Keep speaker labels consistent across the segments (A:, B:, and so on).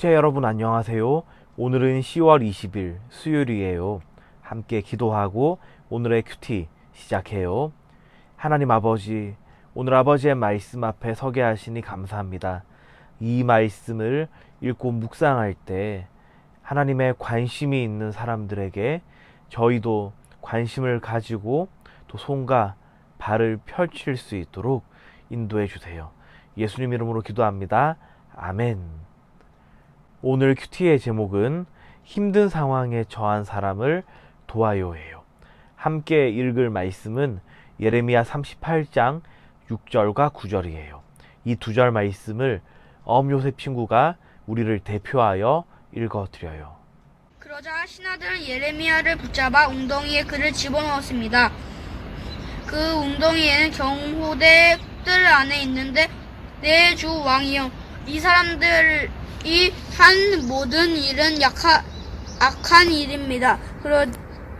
A: 애청자 여러분 안녕하세요. 오늘은 10월 20일 수요일이에요. 함께 기도하고 오늘의 큐티 시작해요. 하나님 아버지, 오늘 아버지의 말씀 앞에 서게 하시니 감사합니다. 이 말씀을 읽고 묵상할 때 하나님의 관심이 있는 사람들에게 저희도 관심을 가지고 또 손과 발을 펼칠 수 있도록 인도해 주세요. 예수님 이름으로 기도합니다. 아멘. 오늘 큐티의 제목은 힘든 상황에 처한 사람을 도와요예요. 함께 읽을 말씀은 예레미야 38장 6절과 9절이에요. 이 두 절 말씀을 엄요셉 친구가 우리를 대표하여 읽어드려요.
B: 그러자 신하들은 예레미야를 붙잡아 웅덩이에 그를 집어넣었습니다. 그 웅덩이에는 경호대들 안에 있는데 내 주 왕이여 이 사람들 이 한 모든 일은 약하, 악한 일입니다. 그러,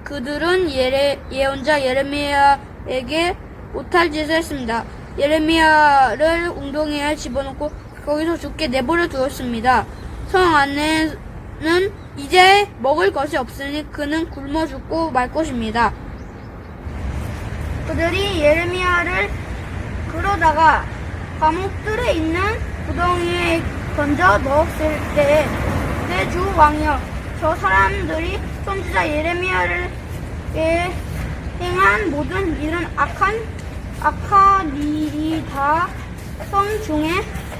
B: 그들은 예레, 예언자 예레미야에게 못할 짓을 했습니다. 예레미야를 웅덩이에 집어넣고 거기서 죽게 내버려 두었습니다. 성 안에는 이제 먹을 것이 없으니 그는 굶어 죽고 말 것입니다. 그들이 예레미야를 그러다가 감옥들에 있는 구덩이에 던져 넣었을 때내주 왕이여 저 사람들이 선지자 예레미야를 에 행한 모든 일은 악한 악하니이다 성 중에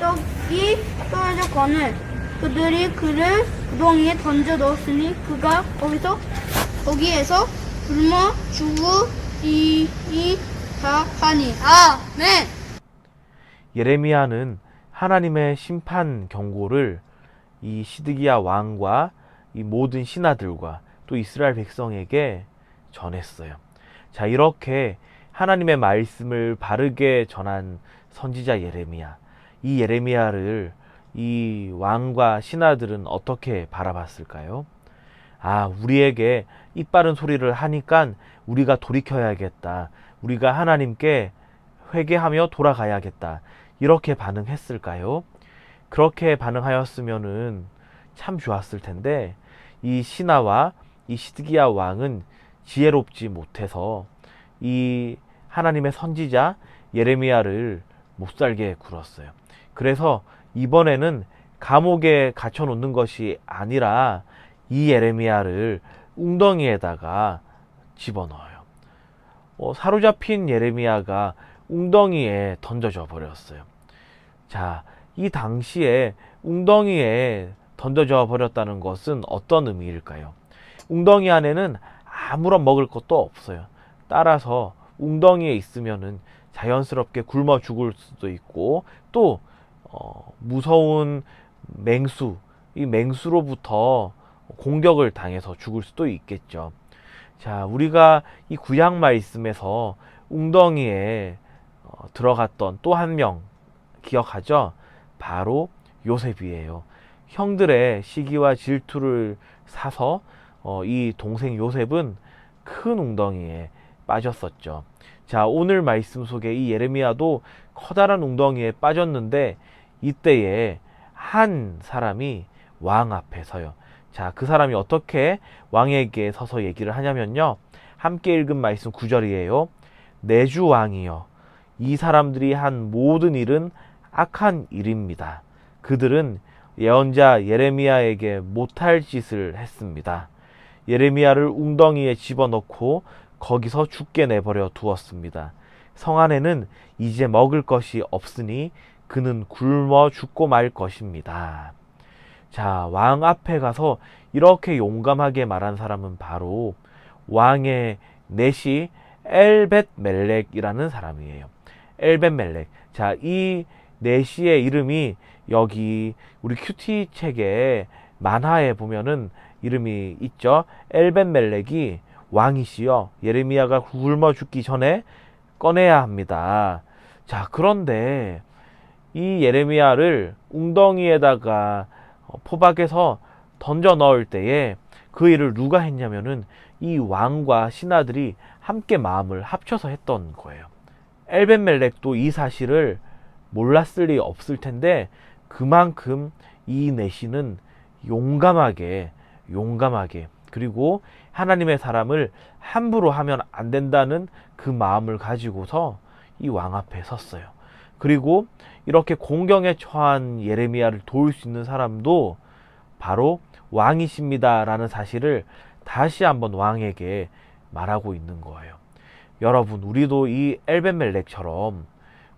B: 떡이 떨어졌거늘 그들이 그를 구덩이에 던져 넣었으니 그가 거기서 거기에서 굶어 죽으리이다 하니 아멘.
A: 예레미야는 하나님의 심판 경고를 이 시드기야 왕과 이 모든 신하들과 또 이스라엘 백성에게 전했어요. 자, 이렇게 하나님의 말씀을 바르게 전한 선지자 예레미야. 이 예레미야를 이 왕과 신하들은 어떻게 바라봤을까요? 아, 우리에게 이 빠른 소리를 하니까 우리가 돌이켜야겠다. 우리가 하나님께 회개하며 돌아가야겠다. 이렇게 반응했을까요? 그렇게 반응하였으면은 참 좋았을 텐데 이 신하와 이 시드기야 왕은 지혜롭지 못해서 이 하나님의 선지자 예레미야를 못 살게 굴었어요. 그래서 이번에는 감옥에 갇혀 놓는 것이 아니라 이 예레미야를 웅덩이에다가 집어넣어요. 어, 사로잡힌 예레미야가 웅덩이에 던져져 버렸어요. 자, 이 당시에 웅덩이에 던져져 버렸다는 것은 어떤 의미일까요? 웅덩이 안에는 아무런 먹을 것도 없어요. 따라서 웅덩이에 있으면은 자연스럽게 굶어 죽을 수도 있고 또 어, 무서운 맹수, 이 맹수로부터 공격을 당해서 죽을 수도 있겠죠. 자, 우리가 이 구약 말씀에서 웅덩이에 어, 들어갔던 또 한 명 기억하죠? 바로 요셉이에요. 형들의 시기와 질투를 사서 어, 이 동생 요셉은 큰 웅덩이에 빠졌었죠. 자, 오늘 말씀 속에 이 예레미야도 커다란 웅덩이에 빠졌는데 이때에 한 사람이 왕 앞에 서요. 자, 그 사람이 어떻게 왕에게 서서 얘기를 하냐면요. 함께 읽은 말씀 9절이에요. 내주 왕이여. 이 사람들이 한 모든 일은 악한 일입니다. 그들은 예언자 예레미야에게 못할 짓을 했습니다. 예레미야를 웅덩이에 집어넣고 거기서 죽게 내버려 두었습니다. 성 안에는 이제 먹을 것이 없으니 그는 굶어 죽고 말 것입니다. 자, 왕 앞에 가서 이렇게 용감하게 말한 사람은 바로 왕의 넷이 엘벳 멜렉이라는 사람이에요. 엘벳 멜렉. 자, 이 넷시의 이름이 여기 우리 큐티 책에 만화에 보면은 이름이 있죠. 엘벳 멜렉이 왕이시여 예레미야가 굶어 죽기 전에 꺼내야 합니다. 자, 그런데 이 예레미야를 웅덩이에다가 어, 포박해서 던져 넣을 때에 그 일을 누가 했냐면은 이 왕과 신하들이 함께 마음을 합쳐서 했던 거예요. 엘벤멜렉도 이 사실을 몰랐을 리 없을 텐데 그만큼 이 내시는 용감하게 용감하게 그리고 하나님의 사람을 함부로 하면 안 된다는 그 마음을 가지고서 이 왕 앞에 섰어요. 그리고 이렇게 공경에 처한 예레미야를 도울 수 있는 사람도 바로 왕이십니다라는 사실을 다시 한번 왕에게 말하고 있는 거예요. 여러분, 우리도 이 엘벤멜렉처럼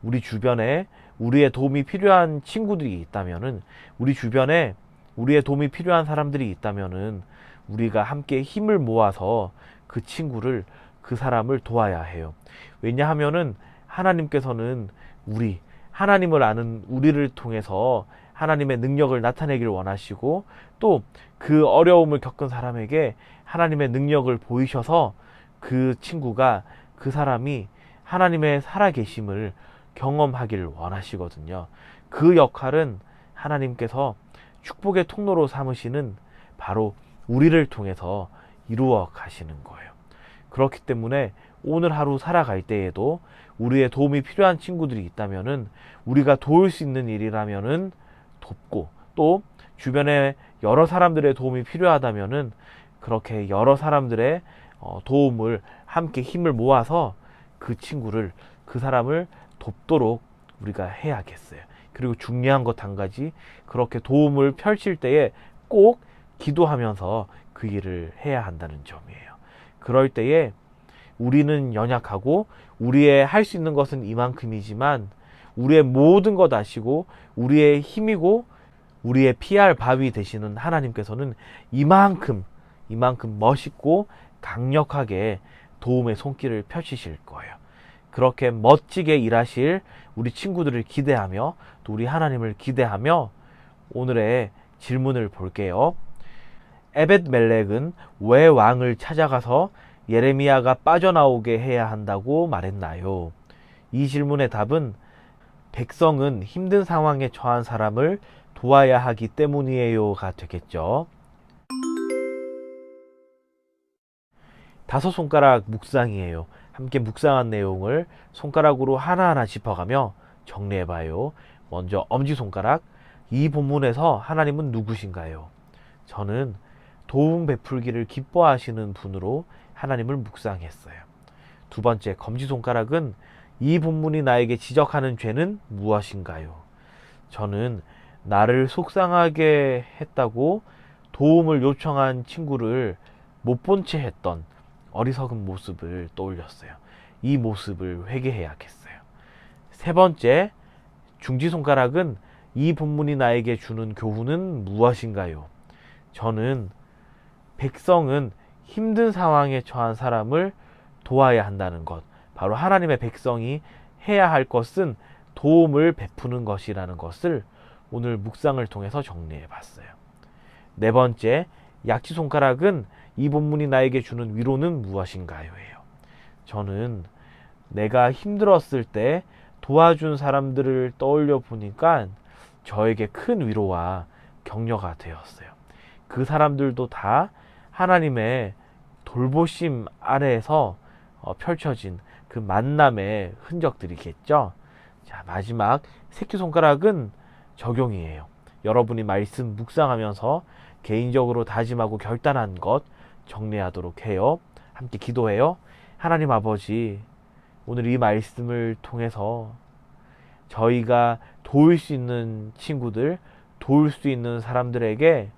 A: 우리 주변에 우리의 도움이 필요한 친구들이 있다면은 우리 주변에 우리의 도움이 필요한 사람들이 있다면은 우리가 함께 힘을 모아서 그 친구를 그 사람을 도와야 해요. 왜냐하면은 하나님께서는 우리 하나님을 아는 우리를 통해서 하나님의 능력을 나타내길 원하시고 또 그 어려움을 겪은 사람에게 하나님의 능력을 보이셔서 그 친구가 그 사람이 하나님의 살아계심을 경험하기를 원하시거든요. 그 역할은 하나님께서 축복의 통로로 삼으시는 바로 우리를 통해서 이루어 가시는 거예요. 그렇기 때문에 오늘 하루 살아갈 때에도 우리의 도움이 필요한 친구들이 있다면은 우리가 도울 수 있는 일이라면은 돕고 또 주변에 여러 사람들의 도움이 필요하다면은 그렇게 여러 사람들의 어, 도움을 함께 힘을 모아서 그 친구를 그 사람을 돕도록 우리가 해야겠어요. 그리고 중요한 것 한 가지 그렇게 도움을 펼칠 때에 꼭 기도하면서 그 일을 해야 한다는 점이에요. 그럴 때에 우리는 연약하고 우리의 할 수 있는 것은 이만큼이지만 우리의 모든 것 아시고 우리의 힘이고 우리의 피할 바위 되시는 하나님께서는 이만큼 이만큼 멋있고 강력하게 도움의 손길을 펼치실 거예요. 그렇게 멋지게 일하실 우리 친구들을 기대하며 또 우리 하나님을 기대하며 오늘의 질문을 볼게요. 에벳 멜렉은 왜 왕을 찾아가서 예레미야가 빠져나오게 해야 한다고 말했나요? 이 질문의 답은 백성은 힘든 상황에 처한 사람을 도와야 하기 때문이에요가 되겠죠. 다섯 손가락 묵상이에요. 함께 묵상한 내용을 손가락으로 하나하나 짚어가며 정리해봐요. 먼저 엄지손가락. 이 본문에서 하나님은 누구신가요? 저는 도움 베풀기를 기뻐하시는 분으로 하나님을 묵상했어요. 두 번째, 검지손가락은 이 본문이 나에게 지적하는 죄는 무엇인가요? 저는 나를 속상하게 했다고 도움을 요청한 친구를 못 본 채 했던 어리석은 모습을 떠올렸어요. 이 모습을 회개해야겠어요. 세 번째, 중지손가락은 이 본문이 나에게 주는 교훈은 무엇인가요? 저는 백성은 힘든 상황에 처한 사람을 도와야 한다는 것. 바로 하나님의 백성이 해야 할 것은 도움을 베푸는 것이라는 것을 오늘 묵상을 통해서 정리해 봤어요. 네 번째, 약지 손가락은 이 본문이 나에게 주는 위로는 무엇인가요? 예요. 저는 내가 힘들었을 때 도와준 사람들을 떠올려 보니까 저에게 큰 위로와 격려가 되었어요. 그 사람들도 다 하나님의 돌보심 아래에서 어, 펼쳐진 그 만남의 흔적들이겠죠. 자, 마지막 새끼손가락은 적용이에요. 여러분이 말씀 묵상하면서 개인적으로 다짐하고 결단한 것 정리하도록 해요. 함께 기도해요. 하나님 아버지, 오늘 이 말씀을 통해서 저희가 도울 수 있는 친구들, 도울 수 있는 사람들에게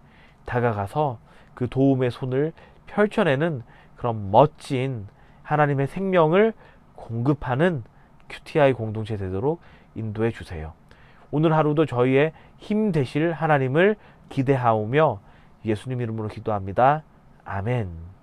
A: 다가가서 그 도움의 손을 펼쳐내는 그런 멋진 하나님의 생명을 공급하는 QTI 공동체 되도록 인도해 주세요. 오늘 하루도 저희의 힘 되실 하나님을 기대하오며 예수님 이름으로 기도합니다. 아멘.